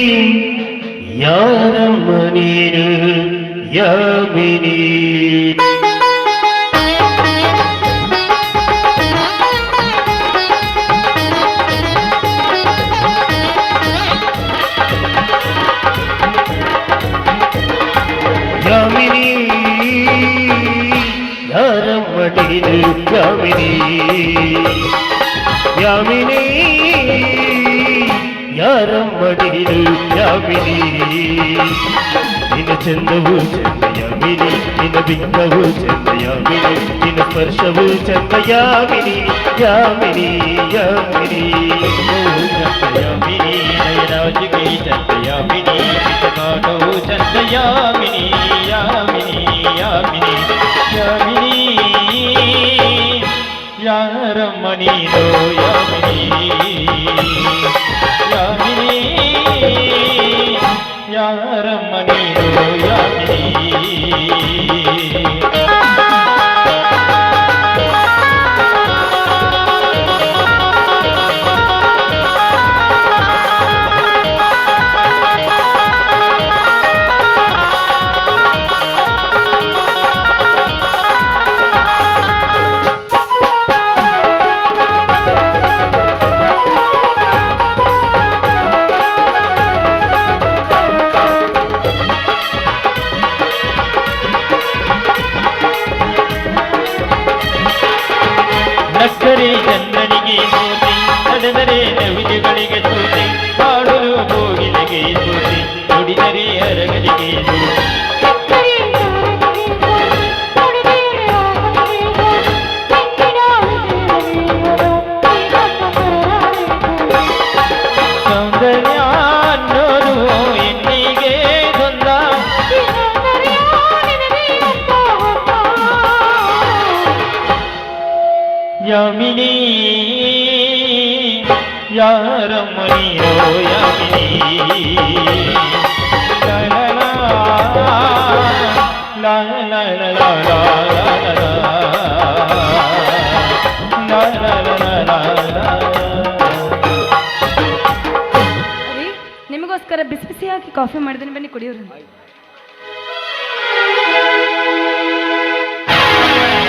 يا رمنين يا منين யாமினி யாரம்மடினி யாமினி யாமினி ಯಾರಮ್ಮಡಿರಿ ಯಾವಿರಿ ನಿನ್ನ ಚಂದವು ಚಂದಯಾವಿರಿ ನಿನ್ನ ಬಿಂದವು ಚಂದಯಾವಿರಿ ನಿನ್ನ ಸ್ಪರ್ಶವು ಚಂದಯಾವಿರಿ ಯಾವಿರಿ ಯಾವಿರಿ ಚಂದಯಾವಿರಿ ನಯರಾಜಿಗೆ ಚಂದಯಾವಿರಿ ಕಾಟವು ಚಂದಯಾವಿರಿ ಯಾವಿರಿ ಯಾವಿರಿ ಯಾವಿರಿ ಯಾರಮ್ಮ ನೀನು ಯಾವಿರಿ ಯಾಮಿನಿ ಯಾರ ಮುನಿಯೋ ಯಾಮಿನಿ ಲಾ ಲಾ ಲಾ ಲಾ ಲಾ ಲಾ ನಿಮಗೋಸ್ಕರ ಬಿಸಿ ಬಿಸಿಯಾಗಿ ಕಾಫಿ ಮಾಡಿದ್ದೀನಿ ಬನ್ನಿ ಕುಡಿಯೋರು